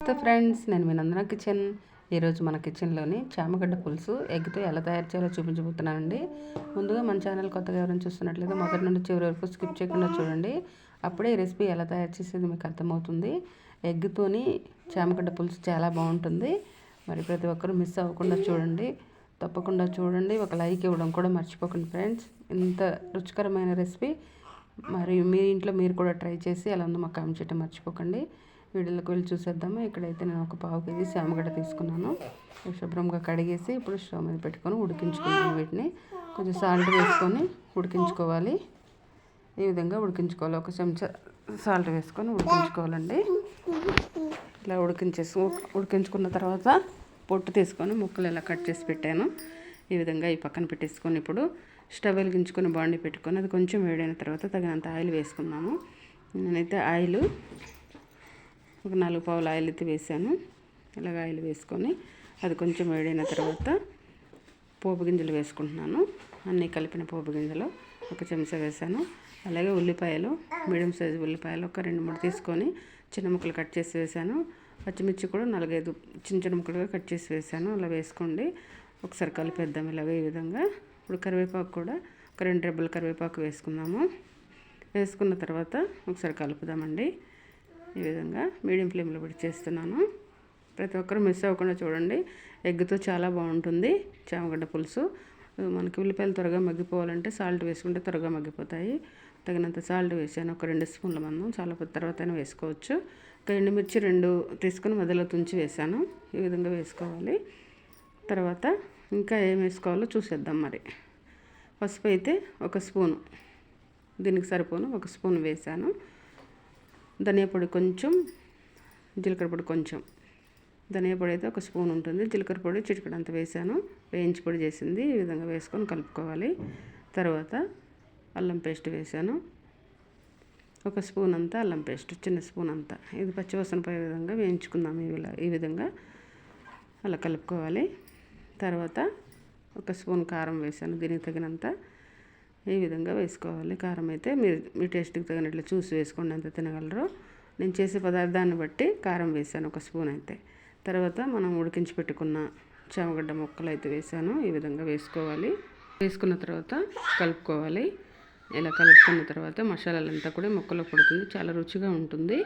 నమస్తే ఫ్రెండ్స్ నేను మీ నందన కిచెన్. ఈరోజు మన కిచెన్లోని చామగడ్డ పులుసు ఎగ్తో ఎలా తయారు చేయాలో చూపించబోతున్నానండి. ముందుగా మన ఛానల్ కొత్తగా ఎవరైనా చూస్తున్నట్లయితే మొదటి నుండి చివరి వరకు స్కిప్ చేయకుండా చూడండి. అప్పుడే ఈ రెసిపీ ఎలా తయారు చేసేది మీకు అర్థమవుతుంది. ఎగ్తోని చామగడ్డ పులుసు చాలా బాగుంటుంది. మరి ప్రతి ఒక్కరూ మిస్ అవ్వకుండా చూడండి. తప్పకుండా చూడండి. ఒక లైక్ ఇవ్వడం కూడా మర్చిపోకండి ఫ్రెండ్స్. ఇంత రుచికరమైన రెసిపీ మరి మీ ఇంట్లో మీరు కూడా ట్రై చేసి ఎలా ఉందో మాకు కామెంట్ చేయడం మర్చిపోకండి. వీడియోలోకి వెళ్ళి చూసేద్దాము. ఇక్కడైతే నేను ఒక పావు కేజీ శామగడ్డ తీసుకున్నాను. శుభ్రంగా కడిగేసి ఇప్పుడు స్టవ్ మీద పెట్టుకొని ఉడికించుకున్నాను వీటిని. కొంచెం సాల్ట్ వేసుకొని ఉడికించుకోవాలి. ఈ విధంగా ఉడికించుకోవాలి. ఒక చెంచా సాల్ట్ వేసుకొని ఉడికించుకోవాలండి. ఇలా ఉడికించేసి ఉడికించుకున్న తర్వాత పొట్టు తీసుకొని ముక్కలు ఇలా కట్ చేసి పెట్టాను. ఈ విధంగా ఈ పక్కన పెట్టేసుకొని ఇప్పుడు స్టవ్ వెలిగించుకొని బాండి పెట్టుకొని అది కొంచెం వేడైన తర్వాత తగినంత ఆయిల్ వేసుకున్నాము నేనైతే ఆయిల్ ఒక నాలుగు పావులు ఆయిల్ అయితే వేసాను. ఇలాగ ఆయిల్ వేసుకొని అది కొంచెం వేడైన తర్వాత పోపు గింజలు వేసుకుంటున్నాను. అన్నీ కలిపిన పోపు గింజలు ఒక చెంచా వేసాను. అలాగే ఉల్లిపాయలు మీడియం సైజు ఉల్లిపాయలు ఒక రెండు మూడు తీసుకొని చిన్న ముక్కలు కట్ చేసి వేసాను. పచ్చిమిర్చి కూడా నాలుగైదు చిన్న చిన్న ముక్కలుగా కట్ చేసి వేసాను. అలా వేసుకోండి. ఒకసారి కలిపేద్దాం ఇలాగ ఈ విధంగా. ఇప్పుడు కరివేపాకు కూడా ఒక రెండు రెబ్బల కరివేపాకు వేసుకుందాము. వేసుకున్న తర్వాత ఒకసారి కలుపుదామండి. ఈ విధంగా మీడియం ఫ్లేమ్లో పెట్టి చేస్తున్నాను. ప్రతి ఒక్కరు మిస్ అవ్వకుండా చూడండి. ఎగ్తో చాలా బాగుంటుంది. చామగడ్డ పులుసు. మనకి ఉల్లిపాయలు త్వరగా మగ్గిపోవాలంటే సాల్ట్ వేసుకుంటే త్వరగా మగ్గిపోతాయి. తగినంత సాల్ట్ వేసాను. ఒక రెండు స్పూన్ల మందం. చాలా తర్వాత వేసుకోవచ్చు. ఒక ఎండుమిర్చి రెండు తీసుకొని మధ్యలో తుంచి వేసాను. ఈ విధంగా వేసుకోవాలి. తర్వాత ఇంకా ఏం వేసుకోవాలో చూసేద్దాం మరి. పసుపు అయితే ఒక స్పూను. దీనికి సరిపోను. ఒక స్పూన్ వేసాను. ధనియా పొడి కొంచెం జీలకర్ర పొడి కొంచెం. ధనియా పొడి అయితే ఒక స్పూన్ ఉంటుంది. జీలకర్ర పొడి చిటికడంత వేసాను. వేయించి పొడి చేసింది. ఈ విధంగా వేసుకొని కలుపుకోవాలి. తర్వాత అల్లం పేస్ట్ వేసాను. ఒక స్పూన్ అంతా అల్లం పేస్ట్ చిన్న స్పూన్ అంతా. ఇది పచ్చివసనపై విధంగా వేయించుకుందాం ఈ ఈ విధంగా. అలా కలుపుకోవాలి. తర్వాత ఒక స్పూన్ కారం వేసాను. దీనికి తగినంత ఈ విధంగా వేసుకోవాలి. కారం అయితే మీరు మీ టేస్ట్కి తగినట్లు చూసి వేసుకోండి. ఎంత తినగలరో. నేను చేసే పదార్థాన్ని బట్టి కారం వేసాను ఒక స్పూన్ అయితే. తర్వాత మనం ఉడికించి పెట్టుకున్న చామగడ్డ ముక్కలు అయితే వేసాను. ఈ విధంగా వేసుకోవాలి. వేసుకున్న తర్వాత కలుపుకోవాలి. ఇలా కలుపుకున్న తర్వాత మసాలాలంతా కూడా ముక్కలో పడుతుంది. చాలా రుచిగా ఉంటుంది.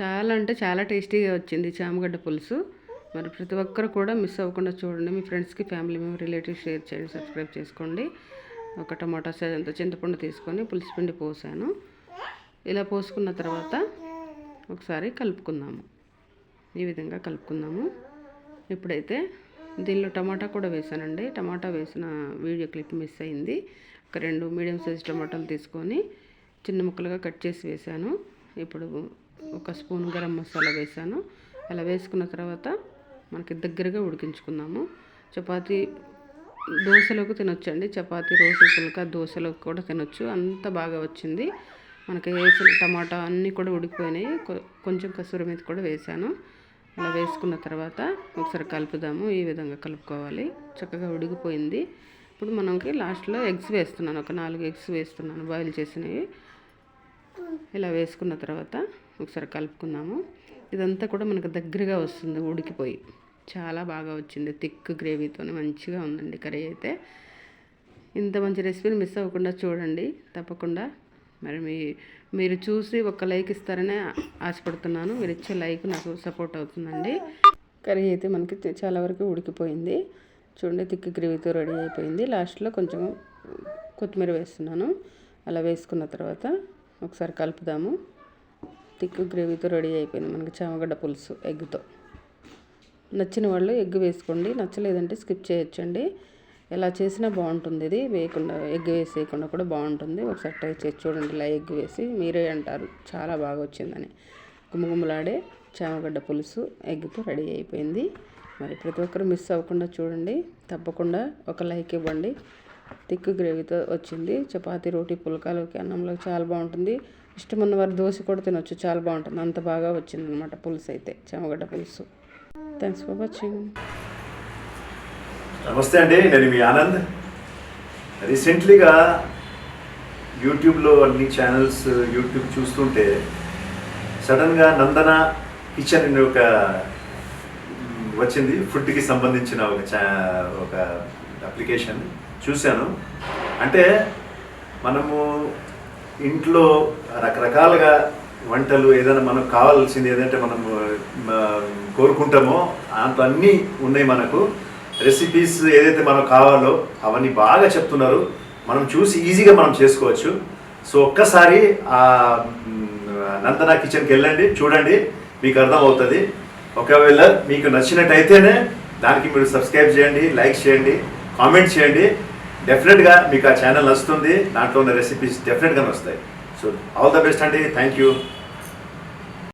చాలా అంటే చాలా టేస్టీగా వచ్చింది చామగడ్డ పులుసు. మరి ప్రతి ఒక్కరు కూడా మిస్ అవ్వకుండా చూడండి. మీ ఫ్రెండ్స్కి ఫ్యామిలీ మెంబర్ రిలేటివ్స్ షేర్ చేయండి సబ్స్క్రైబ్ చేసుకోండి. ఒక టమాటా సైజ్ చింతపండు తీసుకొని పులిసిపిండి పోసాను. ఇలా పోసుకున్న తర్వాత ఒకసారి కలుపుకుందాము. ఈ విధంగా కలుపుకుందాము. ఇప్పుడైతే దీనిలో టమాటా కూడా వేసానండి. టమాటా వేసిన వీడియో క్లిప్ మిస్ అయింది. ఒక రెండు మీడియం సైజ్ టమాటాలు తీసుకొని చిన్న ముక్కలుగా కట్ చేసి వేసాను. ఇప్పుడు ఒక స్పూన్ గరం మసాలా వేసాను. అలా వేసుకున్న తర్వాత మనకి దగ్గరగా ఉడికించుకుందాము. చపాతీ దోశలోకి తినొచ్చు అండి చపాతి రోటీ పుల్క దోశలోకి కూడా తినొచ్చు. అంత బాగా వచ్చింది. మనకి వేసిన టమాటా అన్నీ కూడా ఉడికిపోయినాయి. కొంచెం కసూరి మీద కూడా వేసాను. అలా వేసుకున్న తర్వాత ఒకసారి కలుపుదాము. ఈ విధంగా కలుపుకోవాలి. చక్కగా ఉడికిపోయింది. ఇప్పుడు మనకి లాస్ట్లో ఎగ్స్ వేస్తున్నాను. ఒక నాలుగు ఎగ్స్ వేస్తున్నాను. బాయిల్ చేసినవి. ఇలా వేసుకున్న తర్వాత ఒకసారి కలుపుకుందాము. ఇదంతా కూడా మనకు దగ్గరగా వస్తుంది. ఉడికిపోయి. చాలా బాగా వచ్చింది. థిక్ గ్రేవీతో మంచిగా ఉందండి కర్రీ అయితే. ఇంత మంచి రెసిపీని మిస్ అవ్వకుండా చూడండి. తప్పకుండా మరి మీ మీరు చూసి ఒక లైక్ ఇస్తారనే ఆశపడుతున్నాను. మీరు ఇచ్చే లైక్ నాకు సపోర్ట్ అవుతుందండి. కర్రీ అయితే మనకి చాలా వరకు ఉడికిపోయింది. చూడండి థిక్ గ్రేవీతో రెడీ అయిపోయింది. లాస్ట్లో కొంచెం కొత్తిమీర వేస్తున్నాను. అలా వేసుకున్న తర్వాత ఒకసారి కలుపుదాము. థిక్ గ్రేవీతో రెడీ అయిపోయింది మనకి చామగడ్డ పులుసు ఎగ్తో నచ్చిన వాళ్ళు ఎగ్ వేసుకోండి. నచ్చలేదంటే స్కిప్ చేయొచ్చండి. ఎలా చేసినా బాగుంటుంది ఇది. వేయకుండా ఎగ్ వేసేయకుండా కూడా బాగుంటుంది. ఒకసారి ట్రై చేసి చూడండి. ఇలా ఎగ్ వేసి మీరే అంటారు. చాలా బాగా వచ్చిందని. గుమ్మగుమ్మలాడే చామగడ్డ పులుసు ఎగ్తో రెడీ అయిపోయింది. మరి ప్రతి ఒక్కరు మిస్ అవ్వకుండా చూడండి. తప్పకుండా ఒక లైక్ ఇవ్వండి. థిక్ గ్రేవీతో వచ్చింది. చపాతీ రోటీ పుల్కాలోకి అన్నంలో చాలా బాగుంటుంది. ఇష్టం వారు దోశ కూడా తినొచ్చు. చాలా బాగుంటుంది. అంత బాగా వచ్చింది అనమాట పులుసు అయితే చామగడ్డ పులుసు. థ్యాంక్స్ ఫర్ వాచింగ్ నమస్తే అండి నేను మీ ఆనంద్. రీసెంట్లీగా యూట్యూబ్లో అన్ని ఛానల్స్ యూట్యూబ్ చూస్తుంటే సడన్గా నందన కిచెన్ అనే ఒక వచ్చింది. ఫుడ్కి సంబంధించిన ఒక చా ఒక అప్లికేషన్ చూశాను. అంటే మనము ఇంట్లో రకరకాలుగా వంటలు ఏదైనా మనకు కావాల్సింది ఏదంటే మనం కోరుకుంటామో దాంట్లో అన్నీ ఉన్నాయి మనకు. రెసిపీస్ ఏదైతే మనకు కావాలో అవన్నీ బాగా చెప్తున్నారు. మనం చూసి ఈజీగా మనం చేసుకోవచ్చు. సో ఒక్కసారి ఆ నందన కిచెన్కి వెళ్ళండి చూడండి మీకు అర్థం అవుతుంది ఒకవేళ మీకు నచ్చినట్టయితేనే దానికి మీరు సబ్స్క్రైబ్ చేయండి లైక్ చేయండి కామెంట్ చేయండి. డెఫినెట్గా మీకు ఆ ఛానల్ నచ్చుతుంది. దాంట్లో ఉన్న రెసిపీస్ డెఫినెట్గా వస్తాయి So all the best, and Thank you.